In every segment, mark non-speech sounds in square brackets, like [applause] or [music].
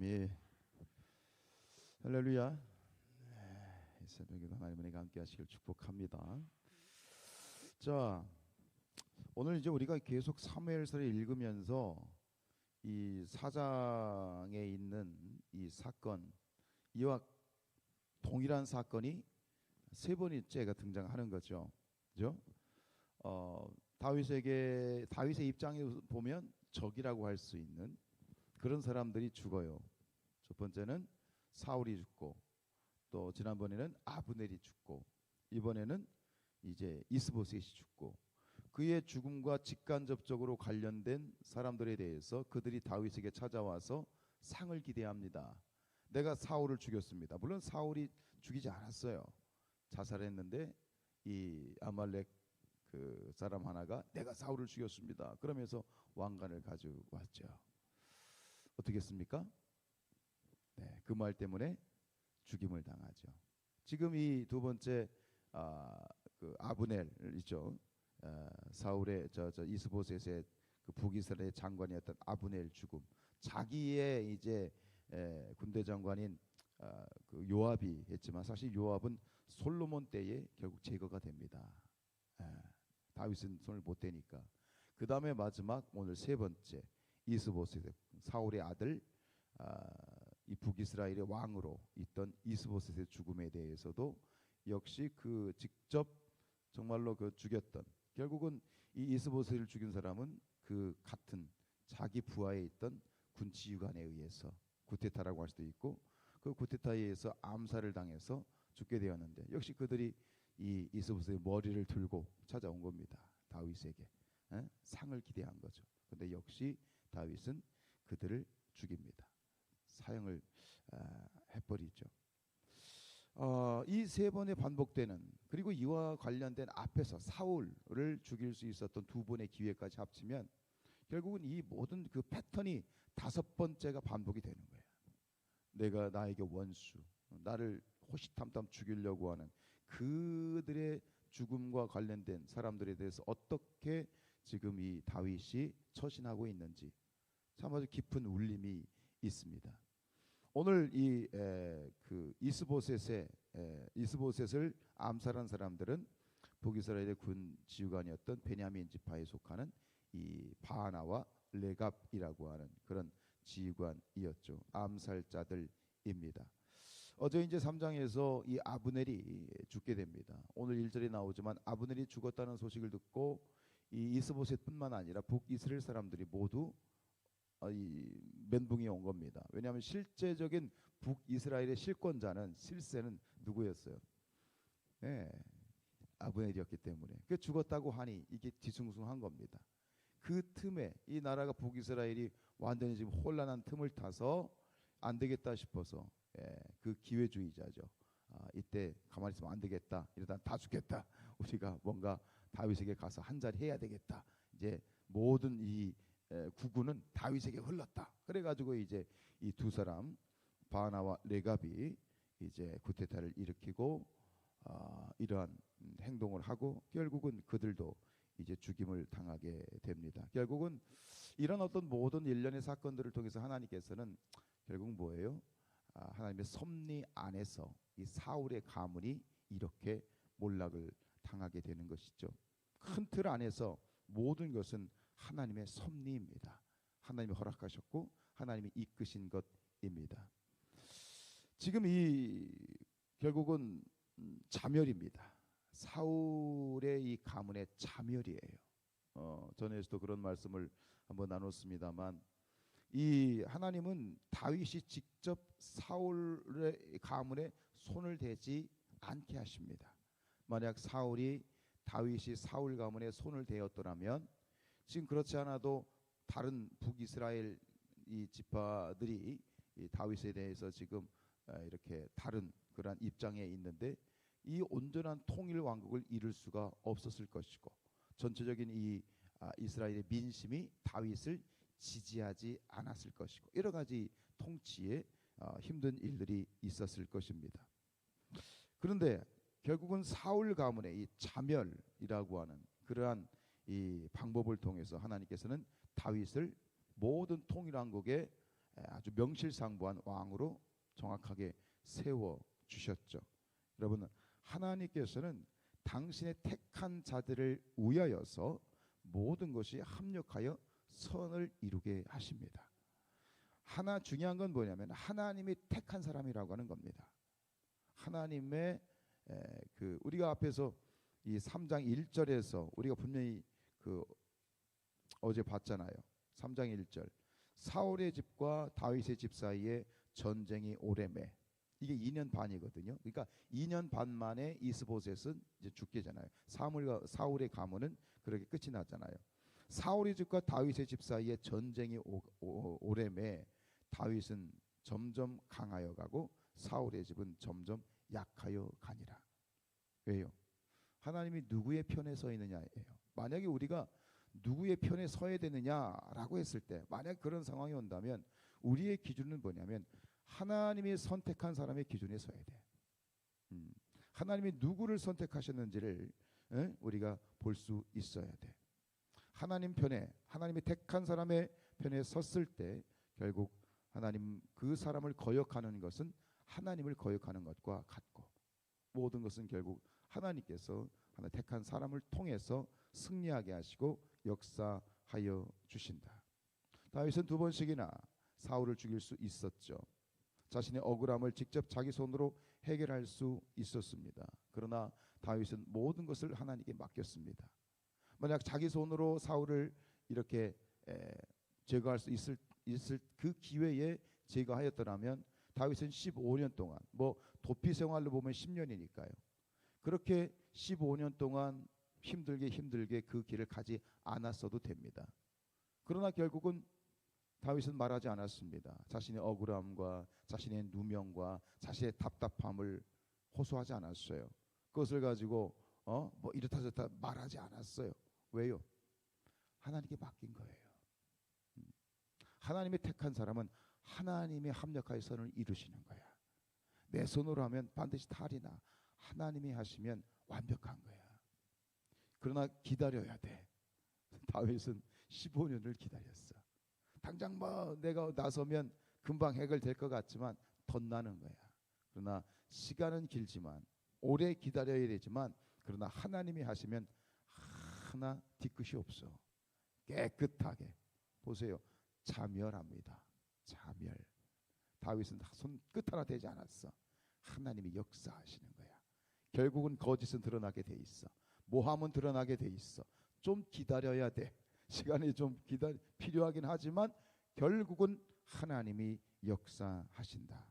아미 할렐루야. 네, 이 새벽에도 하나님 은혜가 함께 하시길 축복합니다. 자, 오늘 이제 우리가 계속 사무엘서를 읽으면서 이 사장에 있는 이 사건 이와 동일한 사건이 세 번째가 등장하는 거죠. 그죠? 어, 다윗에게 다윗의 입장에 보면 적이라고 할 수 있는 그런 사람들이 죽어요. 첫 번째는 사울이 죽고 또 지난번에는 아브넬이 죽고 이번에는 이제 이스보셋이 죽고 그의 죽음과 직간접적으로 관련된 사람들에 대해서 그들이 다윗에게 찾아와서 상을 기대합니다. 내가 사울을 죽였습니다. 물론 사울이 죽이지 않았어요. 자살했는데 이 아말렉 그 사람 하나가 내가 사울을 죽였습니다. 그러면서 왕관을 가져왔죠. 어떻겠습니까? 네, 그 말 때문에 죽임을 당하죠. 지금 이 두 번째 아, 그 아브넬 있죠. 아, 사울의 저, 저 이스보셋의 그 북이스라엘 장관이었던 아브넬 죽음. 자기의 이제 에, 군대 장관인 아, 그 요압이 했지만 사실 요압은 솔로몬 때에 결국 제거가 됩니다. 에, 다윗은 손을 못 대니까. 그 다음에 마지막 오늘 세 번째 이스보셋 사울의 아들 아, 이 북이스라엘의 왕으로 있던 이스보셋의 죽음에 대해서도 역시 그 직접 정말로 그 죽였던 결국은 이 이스보셋을 죽인 사람은 그 같은 자기 부하에 있던 군 지휘관에 의해서 구테타라고 할 수도 있고 그 구테타에 의해서 암살을 당해서 죽게 되었는데 역시 그들이 이 이스보셋의 머리를 들고 찾아온 겁니다 다윗에게 에? 상을 기대한 거죠. 근데 역시 다윗은 그들을 죽입니다. 사형을 아, 해버리죠. 어, 이세 번의 반복되는 그리고 이와 관련된 앞에서 사울을 죽일 수 있었던 두 번의 기회까지 합치면 결국은 이 모든 그 패턴이 다섯 번째가 반복이 되는 거예요. 내가 나에게 원수, 나를 호시탐탐 죽이려고 하는 그들의 죽음과 관련된 사람들에 대해서 어떻게 지금 이 다윗이 처신하고 있는지 참 아주 깊은 울림이 있습니다. 오늘 이 그 이스보셋의 에, 이스보셋을 암살한 사람들은 북이스라엘의 군 지휘관이었던 베냐민 지파에 속하는 이 바하나와 레갑이라고 하는 그런 지휘관이었죠. 암살자들입니다. 어제 이제 3장에서 이 아브넬이 죽게 됩니다. 오늘 1절에 나오지만 아브넬이 죽었다는 소식을 듣고 이 이스보셋뿐만 아니라 북이스라엘 사람들이 모두 어, 이 멘붕이 온 겁니다. 왜냐하면 실제적인 북이스라엘의 실권자는 실세는 누구였어요? 네, 아브넬이었기 때문에 그 죽었다고 하니 이게 뒤숭숭한 겁니다. 그 틈에 이 나라가 북이스라엘이 완전히 지금 혼란한 틈을 타서 안 되겠다 싶어서 예, 그 기회주의자죠. 아, 이때 가만히 있으면 안 되겠다. 이러다 다 죽겠다. [laughs] 우리가 뭔가 다윗에게 가서 한 자리 해야 되겠다. 이제 모든 이 구구는 다윗에게 흘렀다. 그래가지고 이제 이 두 사람 바나와 레갑이 이제 구테타를 일으키고 어, 이러한 행동을 하고 결국은 그들도 이제 죽임을 당하게 됩니다. 결국은 이런 어떤 모든 일련의 사건들을 통해서 하나님께서는 결국 뭐예요? 아, 하나님의 섭리 안에서 이 사울의 가문이 이렇게 몰락을 당하게 되는 것이죠. 큰 틀 안에서 모든 것은 하나님의 섭리입니다. 하나님이 허락하셨고 하나님이 이끄신 것입니다. 지금 이 결국은 자멸입니다. 사울의 이 가문의 자멸이에요. 어, 전에서도 그런 말씀을 한번 나눴습니다만 이 하나님은 다윗이 직접 사울의 가문에 손을 대지 않게 하십니다. 만약 사울이 다윗이 사울 가문에 손을 대었더라면 지금 그렇지 않아도 다른 북이스라엘 이 지파들이 이 다윗에 대해서 지금 이렇게 다른 그러한 입장에 있는데 이 온전한 통일 왕국을 이룰 수가 없었을 것이고 전체적인 이 아, 이스라엘의 민심이 다윗을 지지하지 않았을 것이고 여러 가지 통치에 어, 힘든 일들이 있었을 것입니다. 그런데 결국은 사울 가문의 이 자멸이라고 하는 그러한 이 방법을 통해서 하나님께서는 다윗을 모든 통일왕국의 아주 명실상부한 왕으로 정확하게 세워 주셨죠. 여러분 하나님께서는 당신의 택한 자들을 위하여서 모든 것이 합력하여 선을 이루게 하십니다. 하나 중요한 건 뭐냐면 하나님이 택한 사람이라고 하는 겁니다. 하나님의 에, 그 우리가 앞에서 이 3장 1절에서 우리가 분명히 그 어제 봤잖아요. 3장 1절. 사울의 집과 다윗의 집 사이에 전쟁이 오래매. 이게 2년 반이거든요. 그러니까 2년 반 만에 이스보셋은 이제 죽게 잖아요. 사울과 사울의 가문은 그렇게 끝이 났잖아요. 사울의 집과 다윗의 집 사이에 전쟁이 오래매 다윗은 점점 강하여 가고 사울의 집은 점점 약하여 가니라. 왜요? 하나님이 누구의 편에 서 있느냐예요. 만약에 우리가 누구의 편에 서야 되느냐라고 했을 때 만약 그런 상황이 온다면 우리의 기준은 뭐냐면 하나님이 선택한 사람의 기준에 서야 돼. 음, 하나님이 누구를 선택하셨는지를 에? 우리가 볼 수 있어야 돼. 하나님 편에 하나님이 택한 사람의 편에 섰을 때 결국 하나님 그 사람을 거역하는 것은 하나님을 거역하는 것과 같고 모든 것은 결국 하나님께서 하나 택한 사람을 통해서 승리하게 하시고 역사하여 주신다. 다윗은 두 번씩이나 사울을 죽일 수 있었죠. 자신의 억울함을 직접 자기 손으로 해결할 수 있었습니다. 그러나 다윗은 모든 것을 하나님께 맡겼습니다. 만약 자기 손으로 사울을 이렇게 에, 제거할 수 있을 있을 그 기회에 제거하였더라면 다윗은 15년 동안 뭐 도피 생활로 보면 10년이니까요. 그렇게 15년 동안 힘들게 힘들게 그 길을 가지 않았어도 됩니다. 그러나 결국은 다윗은 말하지 않았습니다. 자신의 억울함과 자신의 누명과 자신의 답답함을 호소하지 않았어요. 그것을 가지고 어 뭐 이렇다 저렇다 말하지 않았어요. 왜요? 하나님께 맡긴 거예요. 음. 하나님이 택한 사람은 하나님의 합력하여 선을 이루시는 거야. 내 손으로 하면 반드시 탈이 나. 하나님이 하시면 완벽한 거야. 그러나 기다려야 돼. 다윗은 15년을 기다렸어. 당장 뭐 내가 나서면 금방 해결될 것 같지만 덧나는 거야. 그러나 시간은 길지만 오래 기다려야 되지만 그러나 하나님이 하시면 하나 뒤끝이 없어. 깨끗하게 보세요. 자멸합니다. 자멸. 다윗은 손끝 하나 되지 않았어. 하나님이 역사하시는 거야. 결국은 거짓은 드러나게 돼 있어. 모함은 드러나게 돼 있어. 좀 기다려야 돼. 시간이 좀 기다 필요하긴 하지만 결국은 하나님이 역사하신다.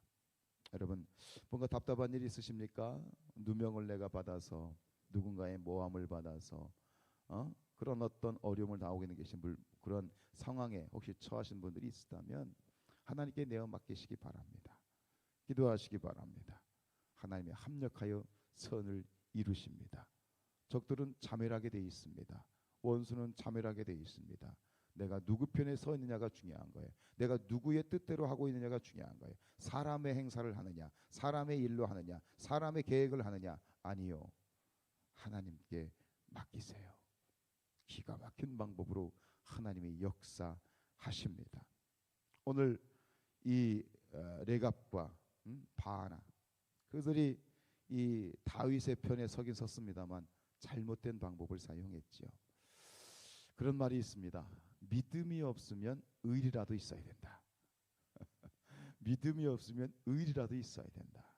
여러분 뭔가 답답한 일 있으십니까? 누명을 내가 받아서 누군가의 모함을 받아서 어? 그런 어떤 어려움을 나오게 계신 분 그런 상황에 혹시 처하신 분들이 있다면 하나님께 내어 맡기시기 바랍니다. 기도하시기 바랍니다. 하나님이 합력하여 선을 이루십니다. 적들은 자멸하게 돼 있습니다. 원수는 자멸하게 돼 있습니다. 내가 누구 편에 서 있느냐가 중요한 거예요. 내가 누구의 뜻대로 하고 있느냐가 중요한 거예요. 사람의 행사를 하느냐, 사람의 일로 하느냐, 사람의 계획을 하느냐 아니요. 하나님께 맡기세요. 기가 막힌 방법으로 하나님이 역사 하십니다. 오늘 이 어, 레갑과 음, 바하나 그들이 이 다윗의 편에 서긴 섰습니다만 잘못된 방법을 사용했지요. 그런 말이 있습니다. 믿음이 없으면 의리라도 있어야 된다. [laughs] 믿음이 없으면 의리라도 있어야 된다.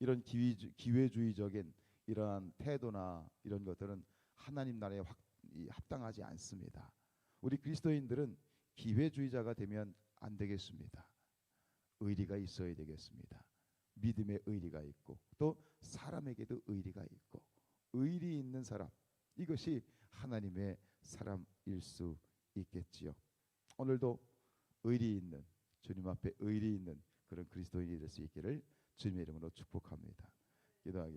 이런 기회주, 기회주의적인 이러한 태도나 이런 것들은 하나님 나라에 확, 합당하지 않습니다. 우리 그리스도인들은 기회주의자가 되면 안 되겠습니다. 의리가 있어야 되겠습니다. 믿음의 의리가 있고 또 사람에게도 의리가 있고 의리 있는 사람 이것이 하나님의 사람일 수 있겠지요. 오늘도 의리 있는 주님 앞에 의리 있는 그런 그리스도인이 될 수 있기를 주님의 이름으로 축복합니다. 기도하겠습니다.